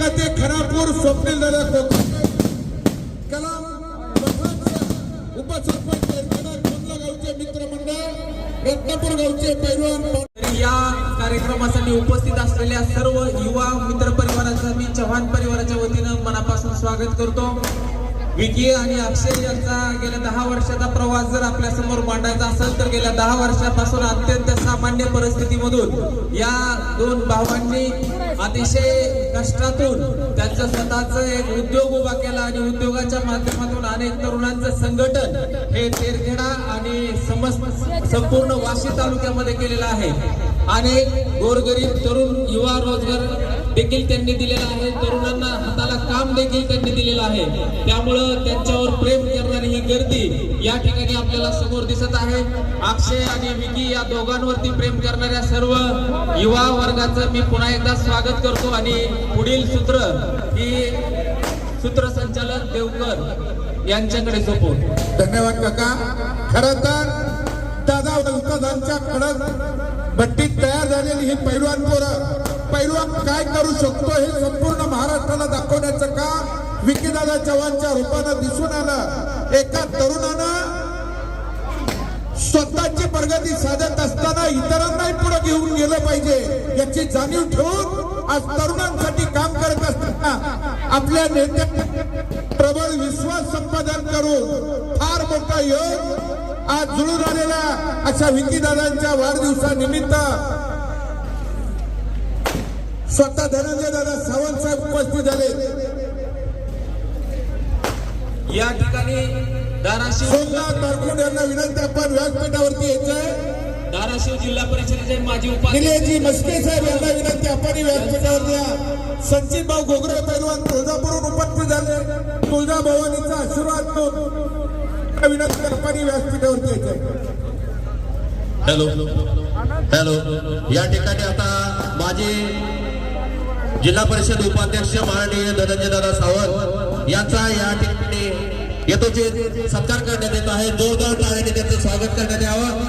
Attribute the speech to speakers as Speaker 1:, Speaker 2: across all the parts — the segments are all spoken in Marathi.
Speaker 1: का ते खरापूर स्वप्नील दादा कोकण कलाम उपसरपंच येरखेडा, गावचे मित्रमंडळ रत्नापूर गावचे पैलवान
Speaker 2: या कार्यक्रमासाठी उपस्थित असलेल्या सर्व युवा मित्र परिवाराचं मी चव्हाण परिवाराच्या वतीनं मनापासून स्वागत करतो. विकी आणि अक्षय यांचा गेल्या दहा वर्षाचा प्रवास जर आपल्यासमोर मांडायचा असेल तर गेल्या दहा वर्षापासून अत्यंत सामान्य परिस्थितीमधून या दोन भावांनी अतिशय कष्टातून त्यांचं स्वतःचं एक उद्योग उभा केला आणि उद्योगाच्या माध्यमातून अनेक तरुणांचं संघटन हे तेरखेडा आणि समस्त संपूर्ण वाशी तालुक्यामध्ये केलेलं आहे. अनेक गोरगरीब तरुण युवा रोजगार देखील त्यांनी दिलेला आहे. तरुणांना हाताला काम देखील त्यांनी दिलेलं आहे. त्यामुळं त्यांच्यावर प्रेम करणारी गर्दी या ठिकाणी आपल्याला समोर दिसत आहे. अक्षय आणि विकी या दोघांवरती प्रेम करणाऱ्या सर्व युवा वर्गाचं मी पुन्हा एकदा स्वागत करतो आणि पुढील सूत्र ही सूत्रसंचालक देवकर यांच्याकडे सोपवून
Speaker 1: धन्यवाद काका. खर तर दादा उस्तादांच्या कडक भट्टीत तयार झालेली ही पैलवान पोरं पैलवान काय करू शकतो हे संपूर्ण महाराष्ट्राला दाखवण्याचं काम विकीदादा चव्हाणच्या रूपानं दिसून आलं. एका तरुणानं स्वतःची प्रगती साधत असताना इतरांनाही पुढे घेऊन गेलं पाहिजे याची जाणीव ठेवून आज तरुणांसाठी काम करत असताना आपल्या नेत्या प्रबळ विश्वास संपादन करून फार मोठा योग आज जुळून आलेला अशा विकीदादांच्या वाढदिवसानिमित्त स्वतः धनंजय दादा सावंत साहेब उपस्थित झाले.
Speaker 2: या ठिकाणी धाराशिव
Speaker 1: सोमनाथ यांना विनंती आपण व्यासपीठावरती यायचंय.
Speaker 2: धाराशिव जिल्हा परिषदेचे माजी उपाध्यक्ष
Speaker 1: मस्के साहेब यांना विनंती आपण व्यासपीठावरती या. संचित भाऊ घोगरे पैलवान तुळजापूरहून उपस्थित झाले. तुळजा भवानीचा आशीर्वाद विनंती आपण व्यासपीठावरती यायचंय.
Speaker 3: हॅलो. हॅलो. या ठिकाणी आता माझे जिल्हा परिषद उपाध्यक्ष माननीय धनंजय दादा सावंत यांचा या ठिकाणी येतोचे सत्कार करण्यात येत आहे. जोरदार टाळ्याने त्यांचं स्वागत करण्यात यावं.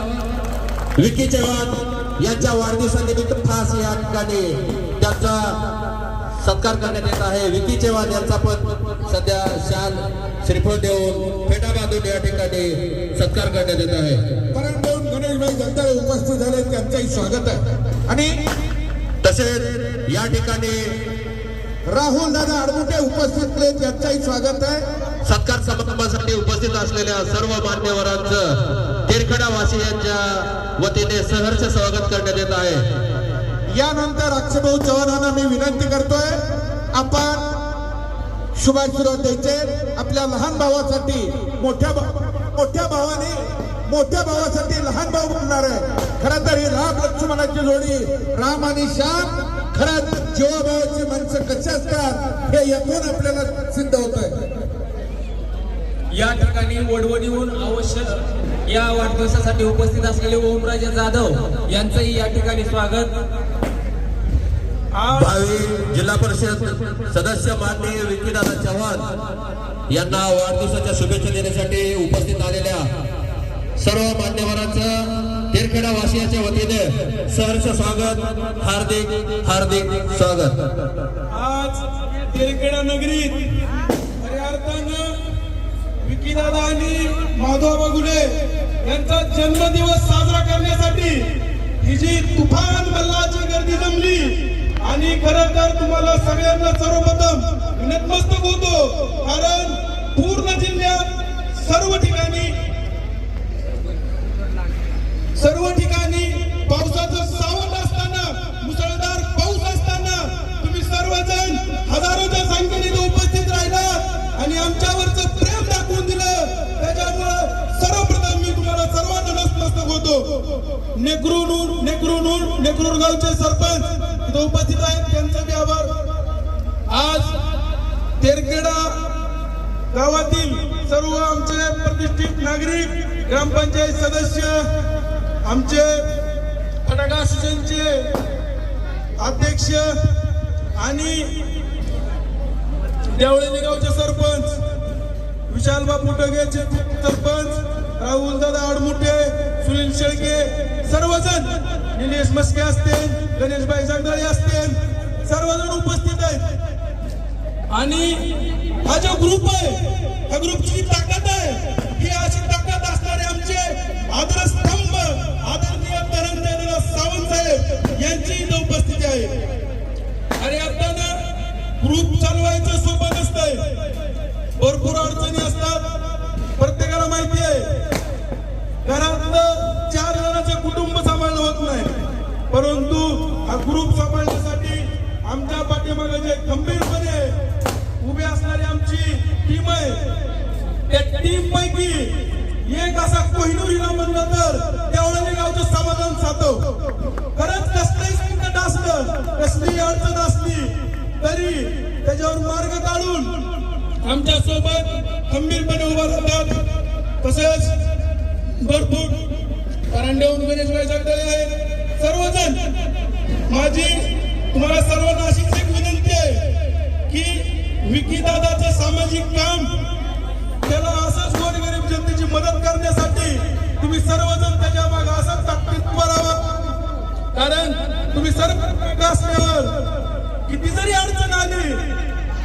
Speaker 3: विकी चव्हाण यांच्या वाढदिवसानिमित्त खास या ठिकाणी त्यांचा सत्कार करण्यात येत आहे. विकी चव्हाण यांचा पण सध्या शाल श्रीफळ देऊन फेटा बांधून या ठिकाणी सत्कार करण्यात येत आहे.
Speaker 1: परंतु गणेशभाई जगदाळे उपस्थित झाले त्यांचंही स्वागत आहे. आणि
Speaker 3: तसेच या ठिकाणी
Speaker 1: राहुल दादा अडमुटे उपस्थित झाले त्यांचंही स्वागत आहे.
Speaker 3: सत्कार समारंभासाठी उपस्थित असलेल्या सर्व मान्यवरांचं तेरखडा वासियांच्या वतीने सहर्ष स्वागत करण्यात येत आहे.
Speaker 1: यानंतर अक्षभाऊ चव्हाणांना मी विनंती करतोय आपण शुभाशीर्वाद द्यायचे आपल्या लहान भावासाठी मोठ्या मोठ्या भावाने मोठ्या भावासाठी लहान भाऊ बनणार आहे. खरं तर ही राम लक्ष्मणाची जोडी राम आणि श्याम खरंच जीवाभावाची माणसं कशी असतात हे यातून आपल्याला सिद्ध होत आहे
Speaker 2: या ठिकाणी वडवणीहून अवश्य या वाढदिवसासाठी उपस्थित असलेले ओमराजे जाधव यांचंही या ठिकाणी स्वागत.
Speaker 3: भावी जिल्हा परिषद सदस्य माननीय विकीदादा चव्हाण यांना वाढदिवसाच्या शुभेच्छा देण्यासाठी उपस्थित आलेल्या सर्व मान्यवरांचं तेरखेडा वासियाच्या वतीने सहर्ष स्वागत हार्दिक हार्दिक स्वागत.
Speaker 4: आज तेलखेडा नगरीत खऱ्या अर्थानं विकीदादा आणि माधव गुले यांचा जन्मदिवस साजरा करण्यासाठी ही जी तुफान मल्लाची गर्दी जमली आणि खर तर तुम्हाला सगळ्यांना सर्वप्रथम नतमस्तक होतो कारण पूर्ण जिल्ह्यात सर्व ठिकाणी सर्व इथं उपस्थित आहेत त्यांचा बी आभार आज तेरखेडा गावातील सर्व आमचे प्रतिष्ठित नागरिक ग्रामपंचायत सदस्य आमचे फटाका असोसिएशनचे अध्यक्ष आणि देवळेली गावचे सरपंच विशाल बापू टगेचे सरपंच राहुल दादा आडमुटे सुनील शेळके सर्वजण निलेश मस्के असतील. गणेशभाई जगदाळे असतील. सर्वजण उपस्थित आहेत. आणि हा जो ग्रुप आहे ह्या ग्रुपची जी ताकद आहे ही अशी ताकद असणारे आमचे आदरस्तंभ आदरणीय तरंग सावंत साहेब यांची इथं उपस्थिती आहे. आणि अर्थानं ग्रुप चालवायचं सोपं नसतंय भरपूर अडचणी असतात. प्रत्येकाला माहिती आहे. घरातलं चार जणांचं कुटुंब सांभाळलं होत नाही. परंतु हा ग्रुप सांभाळण्यासाठी आमच्या पाठीमागे जे गंभीरपणे उभे असणारी आमची टीम आहे. त्या टीम पैकी एक असा कोहिनूर म्हणलं तर त्यावेळेला गावचं समाधान साधव. खरंच कसलंही संकट असलं कसली अडचण असली तरी त्याच्यावर मार्ग काढून आमच्यासोबत खंबीरपणे उभा राहतात. तसेच भरपूर परांडेहून गणेश भाई आहेत. सर्वजण माझी तुम्हाला सर्व नाशिकची एक विनंती आहे की विकीदादाचं सामाजिक काम त्याला असंच गोरगरीब जनतेची मदत करण्यासाठी तुम्ही सर्वजण त्याच्यामागे असंच ताकदीत उभा कारण तुम्ही सर्व असल्यावर किती जरी अडचण आली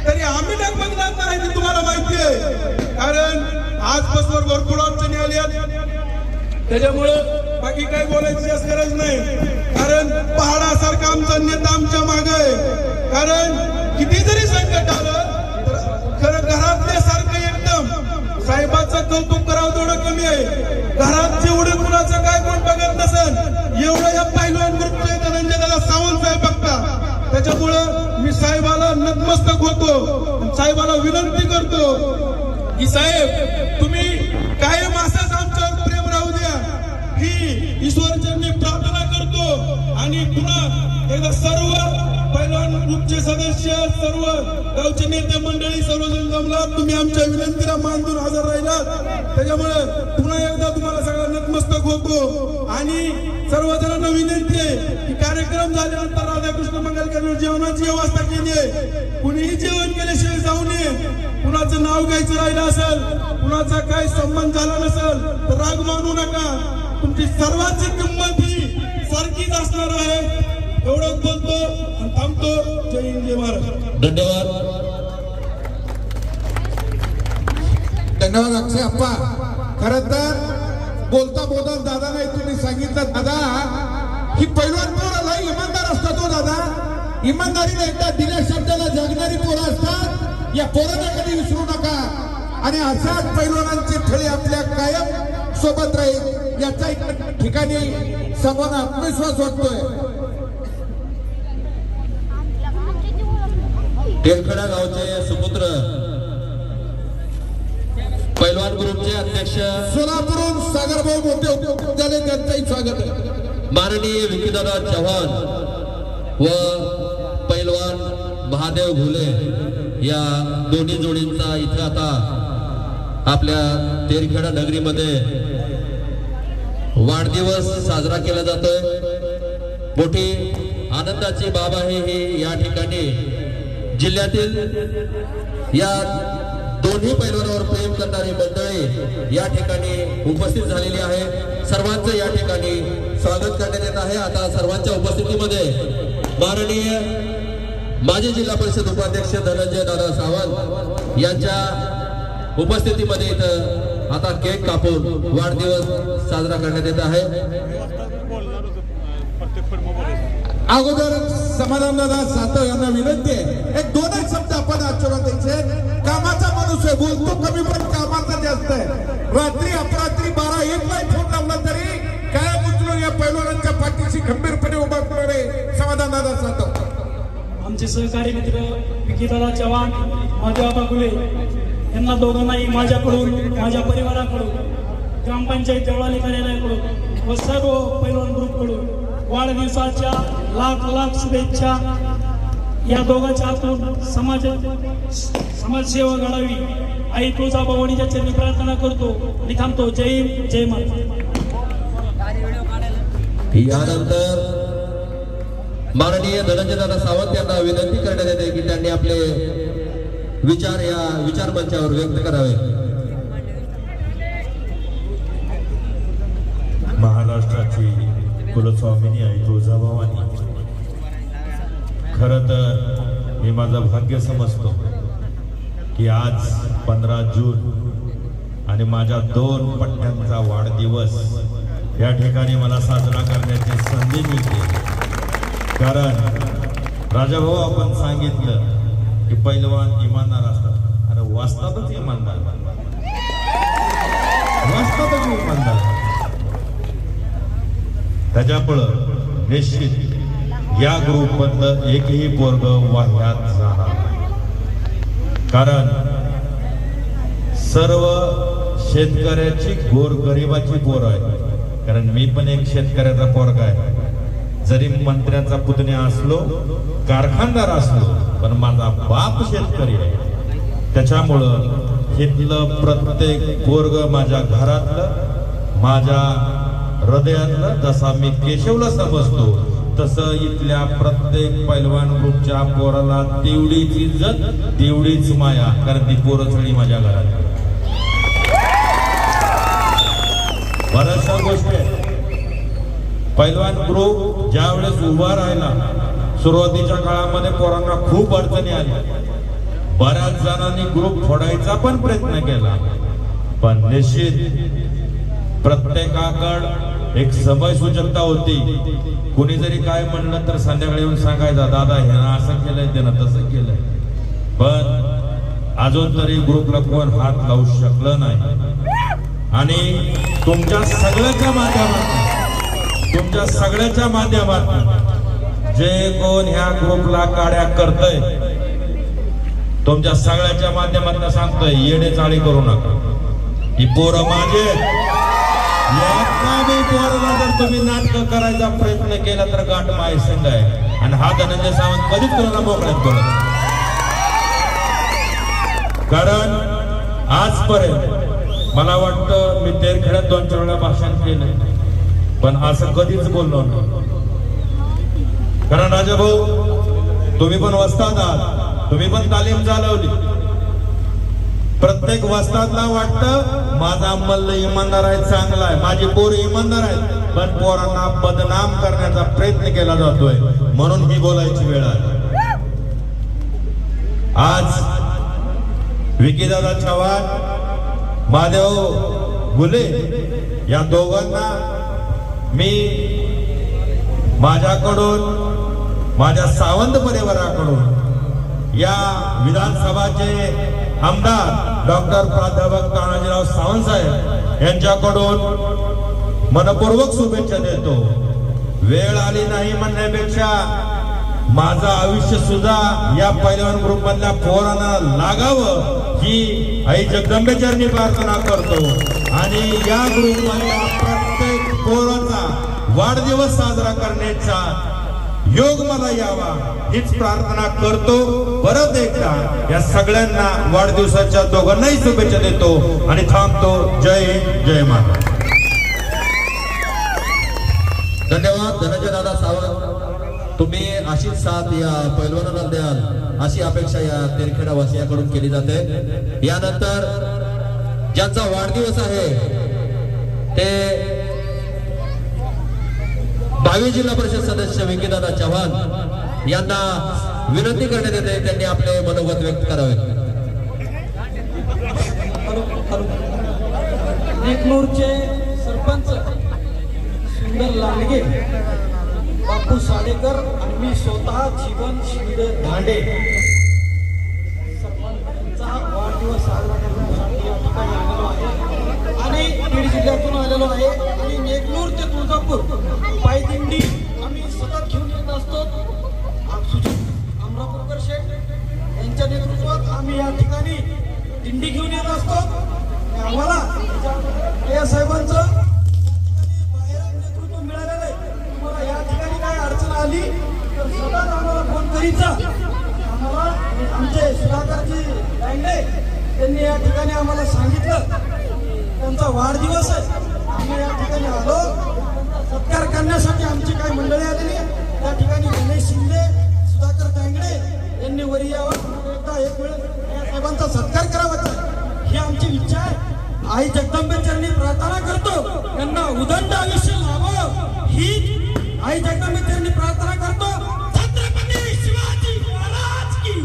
Speaker 4: तरी आम्ही बघणार नाही ते तुम्हाला माहिती आहे. कारण आजपासून भरपूर अडचणी आल्या त्याच्यामुळं बाकी काही बोलायची गरज नाही. कारण पहाडासारखा आमचा नेता आमच्या माग आहे. कारण किती जरी संकट आलं तर खरं घरातल्या सारखं एकदम. साहेबाचं कौतुक करावं तेवढं कमी आहे. घरात जेवढं कुणाचं काय कोण बघत नसेल एवढं या पहिलवान ग्रुपचे धनंजय दादा सावंत साहेब बघता त्याच्यामुळं मी साहेबाला नतमस्तक होतो साहेबाला विनंती करतो की साहेब तुम्ही काय सर्व पैलवान ग्रुपचे सदस्य सर्व गावचे नेते मंडळी सर्वजण जमलात. तुम्ही आमच्या विनंतीला मान देऊन हजर राहिलात. त्याच्यामुळे पुन्हा एकदा तुम्हाला सगळ्या नतमस्तक होतो. आणि सर्वजणांना विनंती आहे की कार्यक्रम झाल्यानंतर राधाकृष्ण मंगलकर जेवणाची व्यवस्था केली आहे. कुणीही जेवण केल्याशिवाय जाऊ नये. कुणाचं नाव घ्यायचं राहिलं असेल कुणाचा काय संबंध झाला नसेल तर राग मानू नका. तुमची सर्वांची किंमत ही सारखीच असणार आहे. एवढंच बोलतो आणि थांबतो. जय हिंद जय महाराज
Speaker 3: धन्यवाद.
Speaker 1: धन्यवाद अक्षय अप्पा. खर तर बोलता बोलता दादा नाही तुम्ही सांगितलं दादा. ही पैलवान पोरं लय इमानदार असतात तो दादा. इमानदारीने एकदा दिल्या शब्दाला जगणारी पोरं असतात. या पोरांना कधी विसरू नका. आणि अशाच पैलवानांचे थळे आपल्या कायम सोबत राहील याचा एक ठिकाणी सर्वांना आत्मविश्वास वाटतोय.
Speaker 3: तेरखेडा गावचे सुपुत्र पैलवान ग्रुपचे अध्यक्ष
Speaker 1: सोलापूरहून सागरभाऊ मोठे झाले त्यांचंही स्वागत आहे.
Speaker 3: माननीय विकीदादा चव्हाण व पैलवान महादेव घुले या दोन्ही जोडींचा इथे आता आपल्या तेरखेडा नगरीमध्ये वाढदिवस साजरा केला जातोय. मोठी आनंदाची बाब आहे ही या ठिकाणी. जिल्ह्यातील या दोन्ही पैलवानावर प्रेम करणारी मंडळी या ठिकाणी उपस्थित झालेली आहे सर्वांचं या ठिकाणी स्वागत करण्यात येत आहे. आता सर्वांच्या उपस्थितीमध्ये माननीय माजी जिल्हा परिषद उपाध्यक्ष धनंजय दादा सावंत यांच्या उपस्थितीमध्ये इथं आता केक कापून वाढदिवस साजरा करण्यात येत आहे.
Speaker 1: अगोदर समाधानदादा सातव यांना विनंती आहे. एक दोन एक शब्द आपण आचरण कामाचा माणूस आहे बोलतो कमी पण कामाचा जास्त आहे. रात्री अपरात्री बारा एक ला फोन लावला तरी काय उचलून या पैलवानांच्या पाठीशी खंबीरपणे उभा असणारे समाधानदादा सातव.
Speaker 5: आमचे सहकारी मित्र विकीदादा चव्हाण माधवबा गुले यांना दोघांनाही माझ्याकडून माझ्या परिवाराकडून ग्रामपंचायत देवळाली कार्यालयाकडून व सर्व पैलवान ग्रुपकडून वाढदिवसाच्या लाख लाख शुभेच्छा. या दोघांच्या हातून समाज समाजसेवा घडावी आई तुळजाभवानीच्या चरणी प्रार्थना करतो आणि थांबतो. जय जय महाराज
Speaker 3: यानंतर माननीय धनंजय दादा सावंत यांना विनंती करण्यात येते की त्यांनी आपले विचार या विचार मंचावर व्यक्त करावे.
Speaker 6: महाराष्ट्राची कुलस्वामिनी आणि तुळजाभवानी खर तर मी माझं भाग्य समजतो की आज पंधरा जून आणि माझ्या दोन पट्ट्यांचा वाढदिवस या ठिकाणी मला साजरा करण्याची संधी मिळते. कारण राजाभाऊ आपण सांगितलं की पैलवान इमानदार असतात. अरे वाचतातच इमानदार. वाचतातच इमानदार. त्याच्यामुळं निश्चित या ग्रुप मधलं एकही पोरग वाह्यात जाणार नाही. कारण सर्व शेतकऱ्याची गोर गरिबाची पोर आहे. कारण मी पण एक शेतकऱ्याचा पोरगा आहे. जरी मंत्र्याचा पुतण्या असलो कारखानदार असलो पण माझा बाप शेतकरी आहे. त्याच्यामुळं इथलं प्रत्येक पोरग माझ्या घरातलं माझ्या हृदयातला जसा मी केशवला समजतो तसं इथल्या प्रत्येक पैलवान ग्रुपच्या पोराला तेवढीच इज्जत तेवढीच माया कारण ती पोरं सगळी माझ्या घरात बऱ्याचशा गोष्टी पैलवान ग्रुप ज्या वेळेस उभा राहिला सुरुवातीच्या काळामध्ये पोरांना खूप अडचणी आल्या बऱ्याच जणांनी ग्रुप फोडायचा पण प्रयत्न केला. पण निश्चित प्रत्येकाकड एक समय सूचकता होती. कुणी जरी काय म्हणलं तर संध्याकाळी येऊन सांगायचा दादा ह्यानं असं केलंय त्यानं तसं केलंय. पण अजून तरी ग्रुपला कोण हात लावू शकलं नाही. आणि तुमच्या सगळ्याच्या माध्यमातून तुमच्या सगळ्याच्या माध्यमातून जे कोण ह्या ग्रुपला काड्या करतय तुमच्या सगळ्याच्या माध्यमातून सांगतोय येडे चाळी करू नका. ही पोरं माझे एका बी जर तुम्ही नाटक करायचा प्रयत्न केला तर गाठ माय संघ आहे. आणि हा धनंजय सावंत कधीच कोणाला मोकळ्यात बोलत कारण आजपर्यंत मला वाटतं मी तेरखेड्यात दोन चार वेळा भाषण केलं. पण असं कधीच बोललो नाही. कारण राजा भाऊ तुम्ही पण वस्तात आहात. तुम्ही पण तालीम चालवली प्रत्येक वस्तातला वाटतं माझा मल्ल इमानदार आहे चांगला आहे. माझी पोर इमानदार आहेत. पण पोरांना बदनाम करण्याचा प्रयत्न केला जातोय. म्हणून ही बोलायची वेळ आहे आज विकीदादा चव्हाण महादेव गुले या दोघांना मी माझ्याकडून माझ्या सावंत परिवाराकडून या विधानसभाचे आमदार डॉक्टर प्राध्यापक तानाजीराव सावंत साहेब यांच्याकडून मनपूर्वक शुभेच्छा देतो. वेळ आली नाही म्हणण्यापेक्षा माझं आयुष्य सुद्धा या पैलवान ग्रुप मधल्या पोरांना लागावं ही आई जगदंबेचरणी प्रार्थना करतो. आणि या ग्रुप मधल्या प्रत्येक पोराचा वाढदिवस साजरा करण्याचा योग मला यावा हीच प्रार्थना करतो. परत एकदा या सगळ्यांना वाढदिवसाच्या दोघांनाही शुभेच्छा देतो आणि थांबतो. जय हिंद जय माता
Speaker 3: धन्यवाद धनंजय दादा सावंत. तुम्ही अशीच साथ या पैलवानाला द्याल अशी अपेक्षा या तेरखेडा वासियाकडून केली जाते. यानंतर ज्यांचा वाढदिवस आहे ते भावी जिल्हा परिषद सदस्य वेंकीदादा चव्हाण यांना विनंती करण्यात येते त्यांनी आपले मनोगत व्यक्त करावे.
Speaker 5: नेकनूरचे सरपंच सुंदर लांडगे बापू साडेकर आणि मी स्वतः जीवन श्रीधर धांडे आम्ही या ठिकाणी दिंडी घेऊन येत असतो. आम्हाला या साहेबांचं बाहेर नेतृत्व मिळालेलं आहे. तुम्हाला या ठिकाणी काय अडचण आली तर सतत आम्हाला फोन करीचा आम्हाला आमचे सुधाकरजी लांडे त्यांनी या ठिकाणी आम्हाला सांगितलं त्यांचा वाढदिवस आहे. आम्ही या ठिकाणी आलो. सत्कार करण्यासाठी आमची काही मंडळी आलेली आहे. त्या ठिकाणी गणेश शिंदे सुधाकर तांगडे यांनी वरी यावं. एकदा एक वेळ या साहेबांचा सत्कार करावा. ही आमची इच्छा आहे. आई जगदंबेचरणी प्रार्थना करतो. यांना उदंड आयुष्य लाभावं ही आई जगदंबेचरणी प्रार्थना करतो. छत्रपती शिवाजी महाराज की.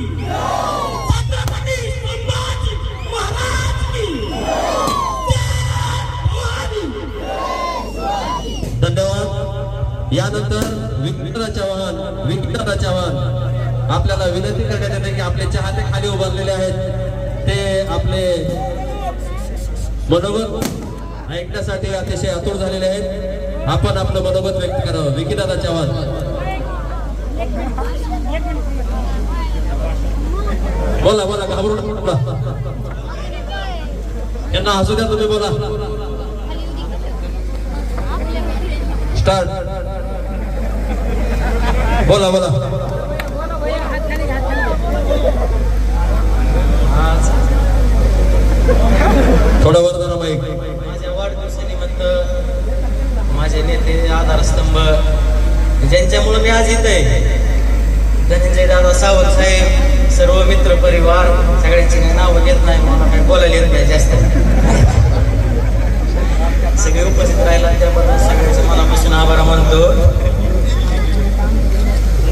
Speaker 3: धन्यवाद. यानंतर विक्टरा चव्हाण विक्टरा चव्हाण. आपल्याला विनंती करण्यात येते की आपले चाहते खाली उभारलेले आहेत. ते आपले मनोगत ऐकण्यासाठी अतिशय आतुर झालेले आहेत. आपण आपलं मनोगत व्यक्त करावं. विकीदादा चव्हाण बोला बोला घाबरून यांना हसू द्या तुम्ही बोला. स्टार्ट बोला बोला थोडं वर जरा माईक
Speaker 7: माझ्या वाढदिवसानिमित्त माझे नेते आधारस्तंभ ज्यांच्यामुळे मी आज इथं आहे धनंजय दादा सावंत साहेब सर्व मित्र परिवार सगळ्यांची काही नावं घेत नाही मला काही बोलायला येत नाही जास्त. सगळे उपस्थित राहिला त्याबद्दल सगळ्यांचे मनापासून आभार मानतो.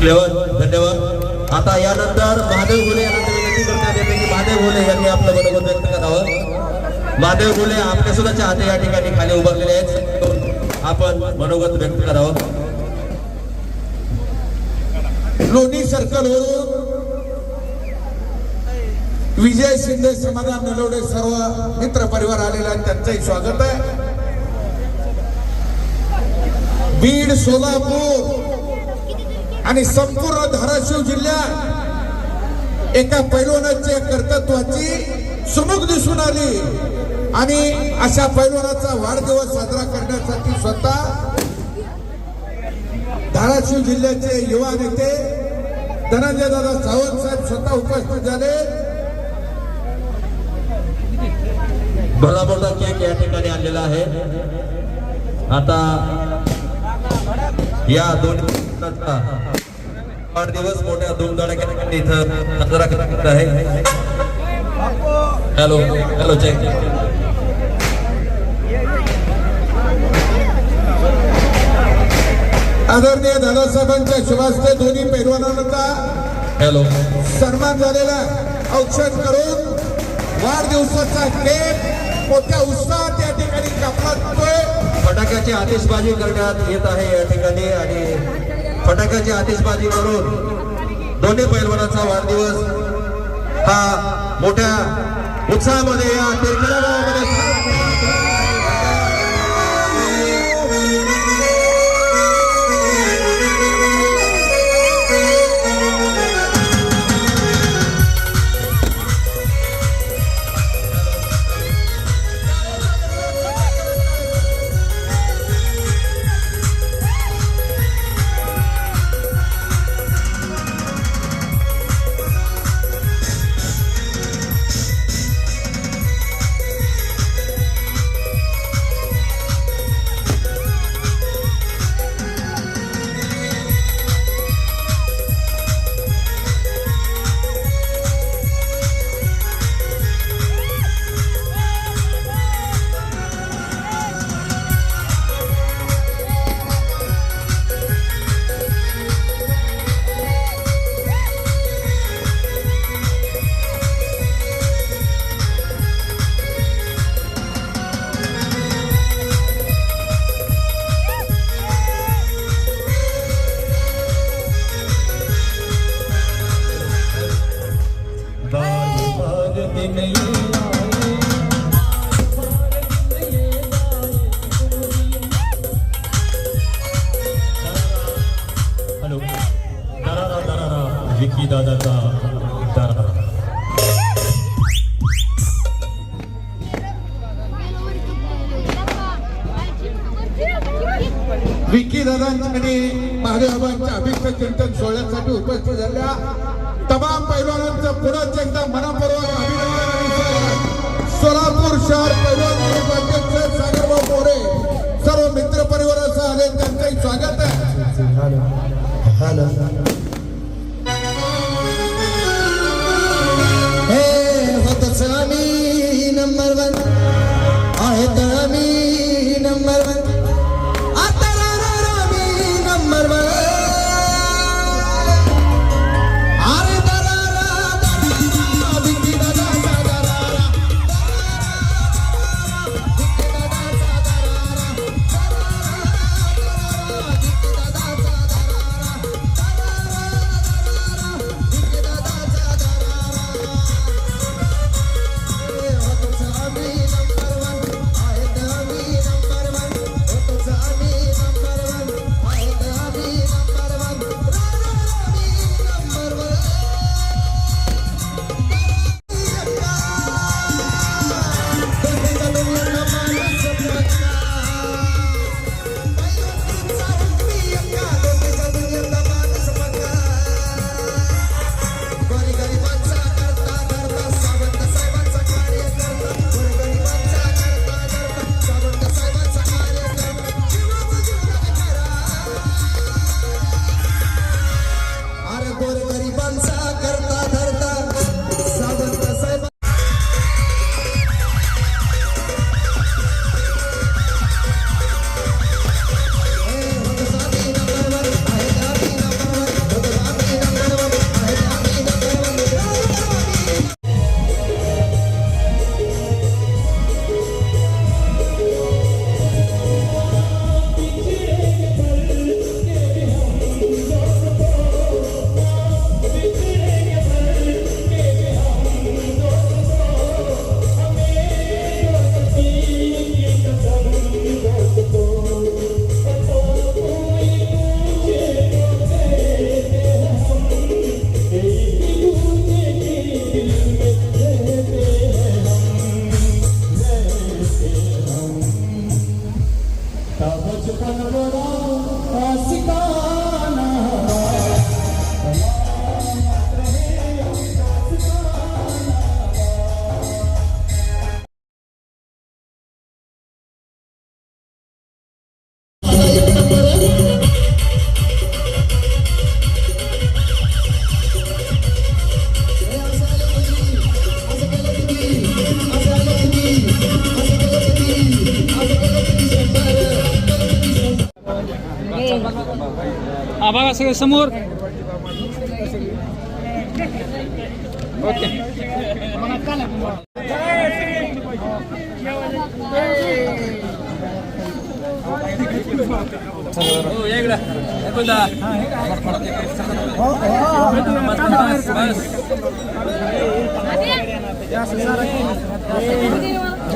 Speaker 3: धन्यवाद. आता यानंतर महादेव घोले यानंतर विनंती करण्यात येते की महादेव घोले यांनी आपलं बरोबर व्यक्त करावं. महादेव घोले आपल्या सुद्धा चाहते या ठिकाणी खाली उभारलेले आहेत. आपण मनोगत व्यक्त करावं.
Speaker 1: लोणी सर्कल वरून विजय शिंदे समाधान निलवडे सर्व मित्र परिवार आलेला आहे त्यांचंही स्वागत आहे. बीड सोलापूर आणि संपूर्ण धाराशिव जिल्ह्यात एका पैलवानाच्या कर्तृत्वाची चमक दिसून आली. आणि अशा पैलवानाचा वाढदिवस साजरा करण्यासाठी स्वतः धाराशिव जिल्ह्याचे युवा नेते धनंजय दादा सावंत साहेब स्वतः उपस्थित झाले.
Speaker 3: मोठा केक या ठिकाणी आणलेला आहे. आता या दोन्ही वाढदिवस मोठ्या धूमधडाक्याने इथं साजरा करत आहे. हॅलो हॅलो चेक
Speaker 1: आदरणीय दादासाहेबांच्या शुभास्ते दोन्ही पैलवानांचा
Speaker 3: हॅलो.
Speaker 1: सन्मान झालेला औक्षण करून वाढदिवसाचा केक मोठ्या उत्साहात या ठिकाणी कापला
Speaker 3: फटाक्याची आतिषबाजी करण्यात येत आहे या ठिकाणी आणि फटाक्याची आतिषबाजी करून दोन्ही पैलवानाचा वाढदिवस हा मोठ्या उत्साहामध्ये या तिरखेडा गावामध्ये विकी दादाचा दरबार
Speaker 8: विकी दादांकडे महादेवाबांच्या अभिषेक चिंतन सोहळ्यासाठी उपस्थित झालेल्या तमाम पैलवानांचं पुन्हा एकदा मनापूर्वक अभिनंदन. सोलापूर शहर पैलवान अध्यक्ष सागरभाऊ मोरे सर्व मित्र परिवारासह आले त्यांचंही स्वागत आहे.
Speaker 9: हा बघा सगळे समोर